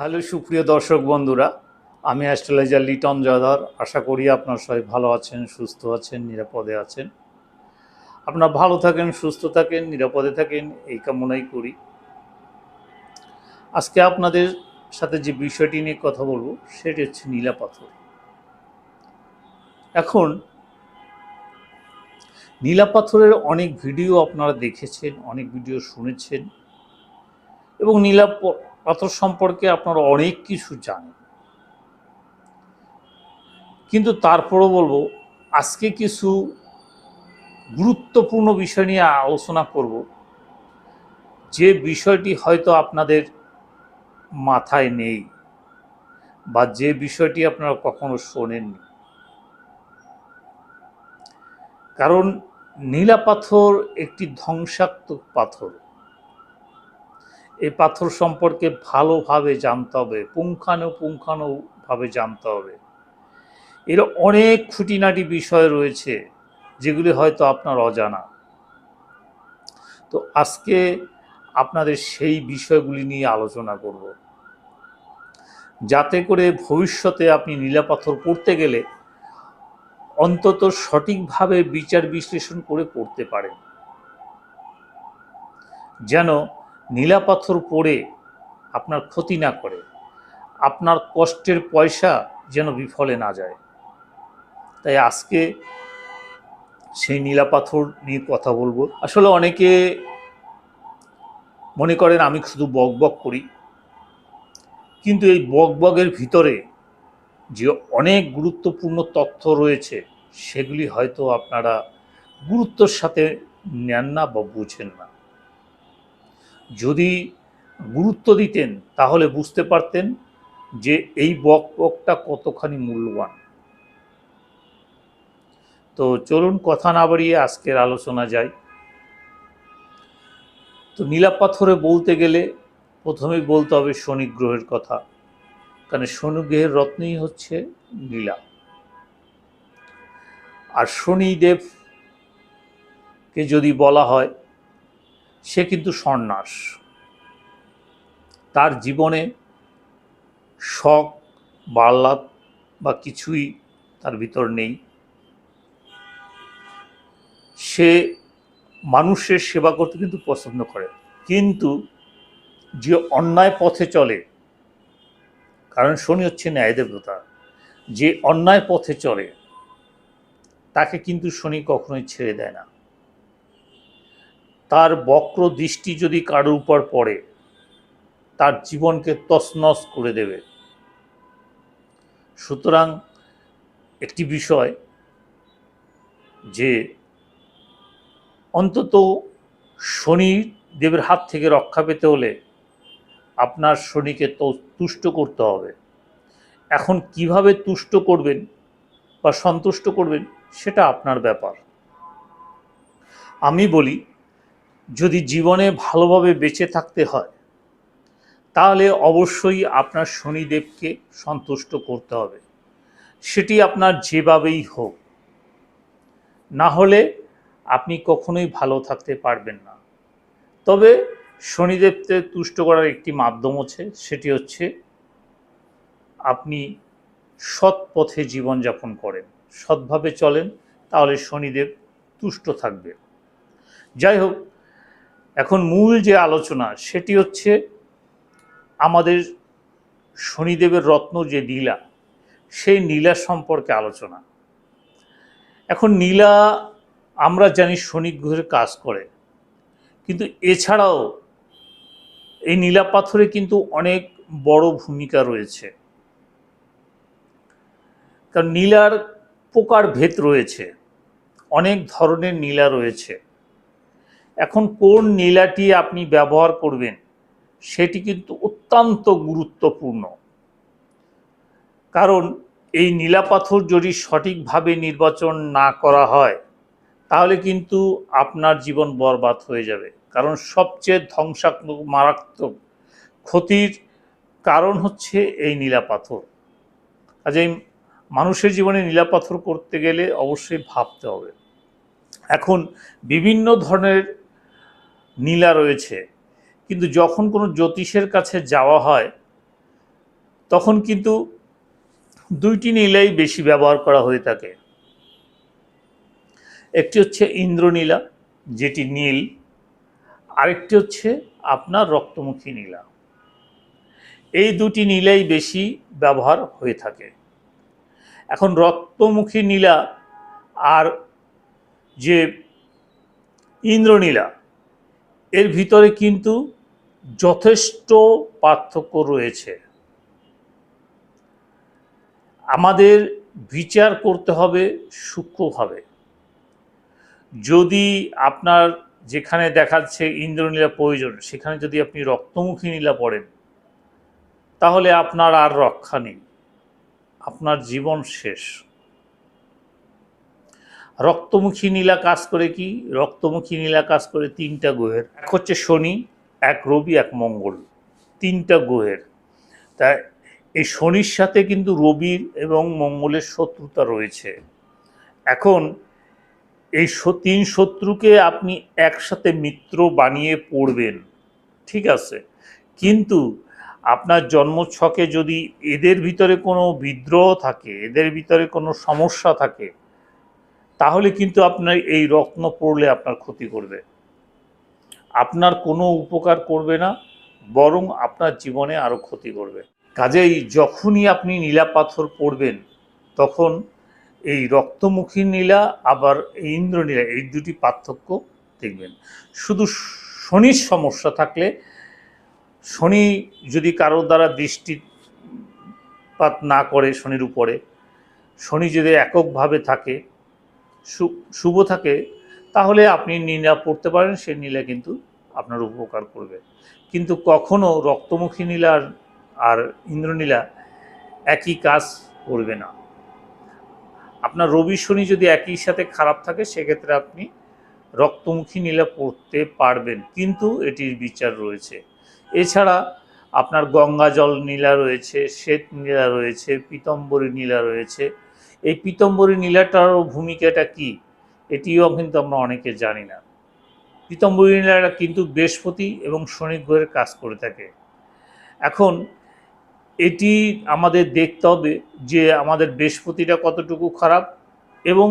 Hello সুপ্রিয় দর্শক বন্ধুরা, আমি অ্যাস্ট্রোলজার লিটন জয়ধর আশা করি আপনার সবাই ভালো আছেন, সুস্থ আছেন, নিরাপদে আছেন। আপনার ভালো থাকেন, সুস্থ থাকেন, নিরাপদে থাকেন, এই কামনাই করি। আজকে আপনাদের সাথে যে বিষয়টি নিয়ে কথা বলব, সেটি হচ্ছে নীলা পাথর। এখন, নীলা পাথরের অনেক ভিডিও আপনারা দেখেছেন, অনেক ভিডিও শুনেছেন, এবং নীলা পাথর সম্পর্কে আপনারা অনেক কিছু জানেন। কিন্তু তারপরও বলব, আজকে কিছু গুরুত্বপূর্ণ বিষয় নিয়ে আলোচনা করব। যে বিষয়টি হয়তো আপনাদের মাথায় নেই বা যে বিষয়টি আপনারা কখনো শোনেননি। কারণ নীলা পাথর একটি ধ্বংসাত্মক পাথর। এই পাথর সম্পর্কে ভালোভাবে জানতে হবে পুঙ্খানুপুঙ্খানুভাবে জানতে হবে। এর অনেক খুঁটিনাটি বিষয় রয়েছে, যেগুলি হয়তো আপনার অজানা। তো আজকে আপনাদের সেই বিষয়গুলি নিয়ে আলোচনা করব। যাতে করে ভবিষ্যতে আপনি নীলা পাথর পড়তে গেলে অন্তত সঠিকভাবে বিচার বিশ্লেষণ করে পড়তে পারেন। যেন নীলা পাথর পড়ে আপনার ক্ষতি না করে, আপনার কষ্টের পয়সা যেন বিফলে না যায়। তাই আজকে সেই নীলাপাথর নিয়ে কথা বলব। আসলে অনেকে মনে করেন আমি শুধু বক বক করি, কিন্তু এই বক বকের ভিতরে যে অনেক গুরুত্বপূর্ণ তথ্য রয়েছে, সেগুলি হয়তো আপনারা গুরুত্বর সাথে নেন না বা বুঝেন না। যদি গুরুত্ব দিতেন, তাহলে বুঝতে পারতেন যে এই বক বকটা কতখানি মূল্যবান। তো চলুন কথা না বাড়িয়ে আজকের আলোচনা যাই। তো নীলা পাথরে বলতে গেলে প্রথমেই বলতে হবে শনি গ্রহের কথা, কারণ শনি গ্রহের রত্নই হচ্ছে নীলা আর শনিদেবকে যদি বলা হয় সে কিন্তু সন্ন্যাস। তার জীবনে শখ বা বা কিছুই তার ভিতর নেই। সে মানুষের সেবা করতে কিন্তু পছন্দ করে। কিন্তু যে অন্যায় পথে চলে, কারণ শনি হচ্ছে ন্যায়দেবতা যে অন্যায় পথে চলে, তাকে কিন্তু শনি কখনোই ছেড়ে দেয় না। তার বক্র দৃষ্টি যদি কারোর উপর পড়ে, তার জীবনকে তছনছ করে দেবে। সুতরাং একটি বিষয় যে অন্তত শনি দেবের হাত থেকে রক্ষা পেতে হলে আপনার শনিকে তুষ্ট করতে হবে। এখন কীভাবে তুষ্ট করবেন বা সন্তুষ্ট করবেন সেটা আপনার ব্যাপার। আমি বলি যদি জীবনে ভালোভাবে বেঁচে থাকতে হয়, তাহলে অবশ্যই আপনার শনিদেবকে সন্তুষ্ট করতে হবে। সেটি আপনার যেভাবেই হোক। না হলে আপনি কখনোই ভালো থাকতে পারবেন না। তবে শনিদেবকে তুষ্ট করার একটি মাধ্যম আছে সেটি হচ্ছে আপনি সৎ পথে জীবনযাপন করেন, সৎভাবে চলেন, তাহলে শনিদেব তুষ্ট থাকবে। যাই হোক এখন মূল যে আলোচনা সেটি হচ্ছে আমাদের শনিদেবের রত্ন যে নীলা, সেই নীলা সম্পর্কে আলোচনা। এখন নীলা, আমরা জানি শনি গ্রহের কাজ করে, কিন্তু এছাড়াও এই নীলা পাথরে কিন্তু অনেক বড় ভূমিকা রয়েছে। কারণ নীলার প্রকার ভেদ রয়েছে, অনেক ধরনের নীলা রয়েছে। এখন কোন নীলাটি আপনি ব্যবহার করবেন, সেটি কিন্তু অত্যন্ত গুরুত্বপূর্ণ। কারণ এই নীলা পাথর যদি সঠিকভাবে নির্বাচন না করা হয়, তাহলে কিন্তু আপনার জীবন বরবাদ হয়ে যাবে। কারণ সবচেয়ে ধ্বংসাত্মক, মারাত্মক ক্ষতির কারণ হচ্ছে এই নীলা পাথর। কাজেই মানুষের জীবনে নীলা পাথর করতে গেলে অবশ্যই ভাবতে হবে। এখন বিভিন্ন ধরনের নীলা রয়েছে। কিন্তু যখন কোনো জ্যোতিষের কাছে যাওয়া হয়, তখন কিন্তু দুইটি নীলাই বেশি ব্যবহার করা হয়ে থাকে। একটি হচ্ছে ইন্দ্রনীলা, যেটি নীল। আরেকটি হচ্ছে আপনার রক্তমুখী নীলা। এই দুটি নীলাই বেশি ব্যবহার হয়ে থাকে। এখন রক্তমুখী নীলা আর যে ইন্দ্রনীলা এর ভিতরে কিন্তু যথেষ্ট পার্থক্য রয়েছে। আমাদের বিচার করতে হবে সূক্ষ্মভাবে। যদি আপনার যেখানে দেখাচ্ছে ইন্দ্রনীলা প্রয়োজন, সেখানে যদি আপনি রক্তমুখী নীলা পড়েন, তাহলে আপনার আর রক্ষা নেই। আপনার জীবন শেষ। রক্তমুখী নীলা কাজ করে কি? রক্তমুখী নীলা কাজ করে তিনটা গ্রহের। এক হচ্ছে শনি, এক রবি, এক মঙ্গল। তিনটা গ্রহের। তা এই শনির সাথে কিন্তু রবির এবং মঙ্গলের শত্রুতা রয়েছে। এখন এই তিন শত্রুকে আপনি একসাথে মিত্র বানিয়ে পড়বেন। ঠিক আছে? কিন্তু আপনার জন্মছকে যদি এদের ভিতরে কোনো বিদ্রোহ থাকে, এদের ভিতরে কোনো সমস্যা থাকে তাহলে কিন্তু আপনার এই রত্ন পড়লে আপনার ক্ষতি করবে। আপনার কোনো উপকার করবে না, বরং আপনার জীবনে আরও ক্ষতি করবে। কাজেই যখনই আপনি নীলা পাথর পড়বেন, তখন এই রক্তমুখী নীলা আবার এই ইন্দ্রনীলা, এই দুটি পার্থক্য দেখবেন। শুধু শনির সমস্যা থাকলে, শনি যদি কারও দ্বারা দৃষ্টিপাত না করে শনির উপরে, শনি যদি এককভাবে থাকে শুভ থাকে, তাহলে আপনি নীলা পড়তে পারেন, সে নীলা কিন্তু আপনার উপকার করবে। কিন্তু কখনো রক্তমুখী নীলা আর ইন্দ্রনীলা একই কাজ করবে না। আপনার রবি শনি যদি একই সাথে খারাপ থাকে, সেক্ষেত্রে আপনি রক্তমুখী নীলা পড়তে পারবেন, কিন্তু এটির বিচার রয়েছে। এছাড়া আপনার গঙ্গা জল নীলা রয়েছে, শ্বেত নীলা রয়েছে, পীতম্বরী নীলা রয়েছে এই পীতম্বরী নীলাটারও ভূমিকাটা কি? এটিও কিন্তু আমরা অনেকে জানি না। পীতম্বরী নীলাটা কিন্তু বৃহস্পতি এবং শনি গ্রহের কাজ করে থাকে। এখন, এটি আমাদের দেখতে হবে যে আমাদের বৃহস্পতিটা কতটুকু খারাপ এবং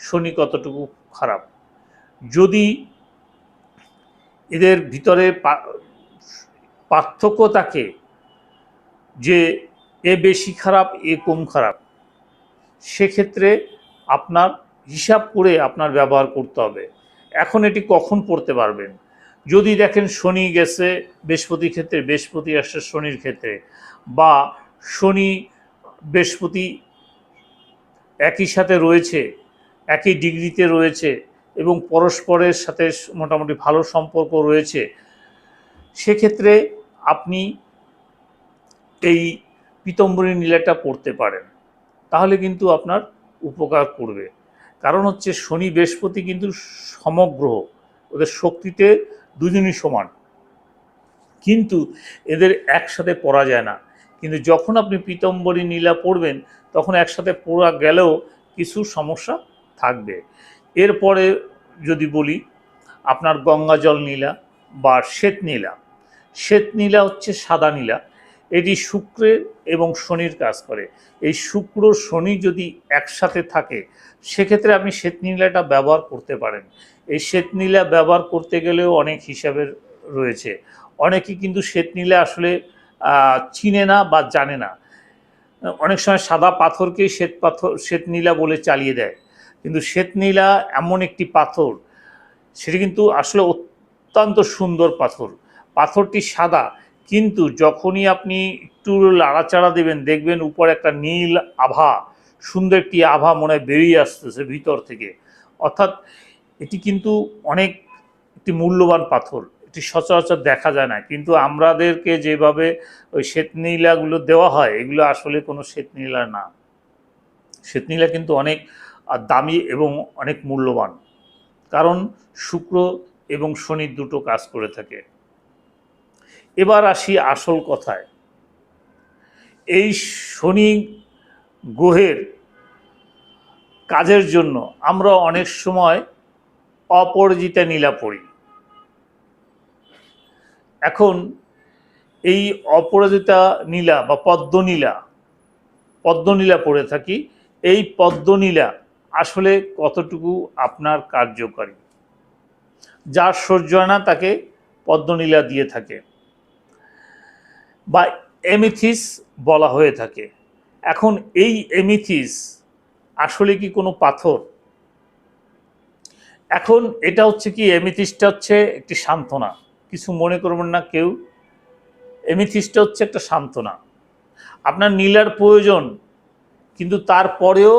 শনি কতটুকু খারাপ। যদি এদের ভিতরে পার্থক্য থাকে যে এ বেশি খারাপ, এ কম খারাপ সেক্ষেত্রে আপনার হিসাব করে আপনার ব্যবহার করতে হবে। এখন এটি কখন পড়তে পারবেন? যদি দেখেন শনি গেছে বৃহস্পতি ক্ষেত্রে, বৃহস্পতি আসছে শনির ক্ষেত্রে, বা শনি বৃহস্পতি একই সাথে রয়েছে, একই ডিগ্রিতে রয়েছে এবং পরস্পরের সাথে মোটামুটি ভালো সম্পর্ক রয়েছে, সেক্ষেত্রে আপনি এই পীতম্বরী নীলাটা পড়তে পারেন। তাহলে কিন্তু আপনার উপকার করবে। কারণ হচ্ছে শনি বৃহস্পতি কিন্তু সমগ্র ওদের শক্তিতে দুজনই সমান। কিন্তু এদের একসাথে পড়া যায় না। কিন্তু যখন আপনি পীতম্বরী নীলা পড়বেন, তখন একসাথে পড়া গেলেও কিছু সমস্যা থাকবে। এরপরে যদি বলি, আপনার গঙ্গা জল নীলা বা শ্বেত নীলা। শ্বেত নীলা হচ্ছে সাদা নীলা। এটি শুক্রের এবং শনির কাজ করে। এই শুক্র শনি যদি একসাথে থাকে, সেক্ষেত্রে আপনি শ্বেতনীলাটা ব্যবহার করতে পারেন। এই শ্বেতনীলা ব্যবহার করতে গেলেও অনেক হিসাবের রয়েছে। অনেকে কিন্তু শ্বেতনীলা আসলে চিনে না বা জানে না। অনেক সময় সাদা পাথরকেই শ্বেত পাথর, শ্বেতনীলা বলে চালিয়ে দেয়। কিন্তু শ্বেতনীলা এমন একটি পাথর, সেটি কিন্তু আসলে অত্যন্ত সুন্দর পাথর। পাথরটি সাদা কিন্তু যখনই আপনি একটু লাড়াচাড়া দেবেন, দেখবেন উপরে একটা নীল আভা, সুন্দর একটি আভা মনে বেরিয়ে আসতেছে ভিতর থেকে। অর্থাৎ এটি কিন্তু অনেক একটি মূল্যবান পাথর, এটি সচরাচর দেখা যায় না। কিন্তু আমাদেরকে যেভাবে ওই শ্বেতনীলাগুলো দেওয়া হয়, এগুলো আসলে কোনো শ্বেতনীলা না। শ্বেতনীলা কিন্তু অনেক দামি এবং অনেক মূল্যবান। কারণ শুক্র এবং শনি দুটো কাজ করে থাকে। এবার আসি আসল কথায়। এই শনি গ্রহের কাজের জন্য আমরা অনেক সময় অপরাজিতা নীলা পড়ি। এখন এই অপরাজিতা নীলা বা পদ্মনীলা পদ্মনীলা পড়ে থাকি, এই পদ্মনীলা আসলে কতটুকু আপনার কার্যকারী? যার সহ্য হয় না, তাকে পদ্মনীলা দিয়ে থাকে। বা এমিথিস বলা হয়ে থাকে। এখন এই এমিথিস আসলে কি কোনো পাথর? এখন এটা হচ্ছে কি, এমিথিসটা হচ্ছে একটি সান্ত্বনা। কিছু মনে করবেন না কেউ। এমিথিসটা হচ্ছে একটা সান্ত্বনা। আপনার নীলার প্রয়োজন, কিন্তু তারপরেও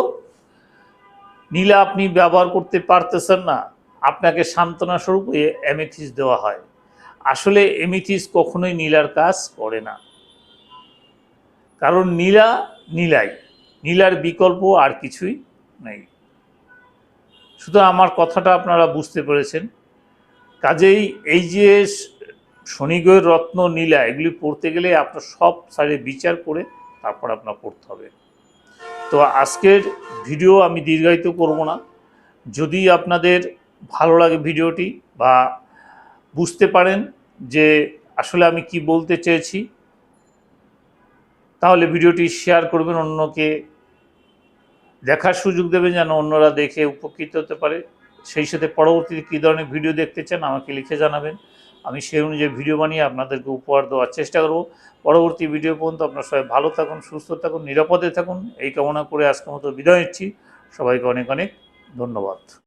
নীলা আপনি ব্যবহার করতে পারতেছেন না। আপনাকে সান্ত্বনা স্বরূপ এমিথিস দেওয়া হয়। আসলে এমিথিস কখনোই নীলার কাজ করে না। কারণ নীলা নীলাই, নীলার বিকল্প আর কিছুই নেই। শুধু আমার কথাটা আপনারা বুঝতে পেরেছেন। কাজেই এই যে শনিগ্রহের রত্ন নীলা, এগুলি পড়তে গেলে আপনার সব সাইডে বিচার করে তারপর আপনার পড়তে হবে। তো আজকের ভিডিও আমি দীর্ঘায়িত করব না। যদি আপনাদের ভালো লাগে ভিডিওটি বা বুঝতে পারেন যে আসলে আমি কি বলতে চেয়েছি। তাহলে ভিডিওটি শেয়ার করবেন, অন্যকে দেখার সুযোগ দেবেন যেন অন্যরা দেখে উপকৃত হতে পারে। সেই সাথে পরবর্তীতে কী ধরনের ভিডিও দেখতে চান আমাকে লিখে জানাবেন। আমি সেই অনুযায়ী ভিডিও বানিয়ে আপনাদেরকে উপহার দেওয়ার চেষ্টা করব। পরবর্তী ভিডিও পর্যন্ত আপনার সবাই ভালো থাকুন, সুস্থ থাকুন, নিরাপদে থাকুন। এই কামনা করে আজকের মতো বিদায় নিচ্ছি। সবাইকে অনেক অনেক ধন্যবাদ।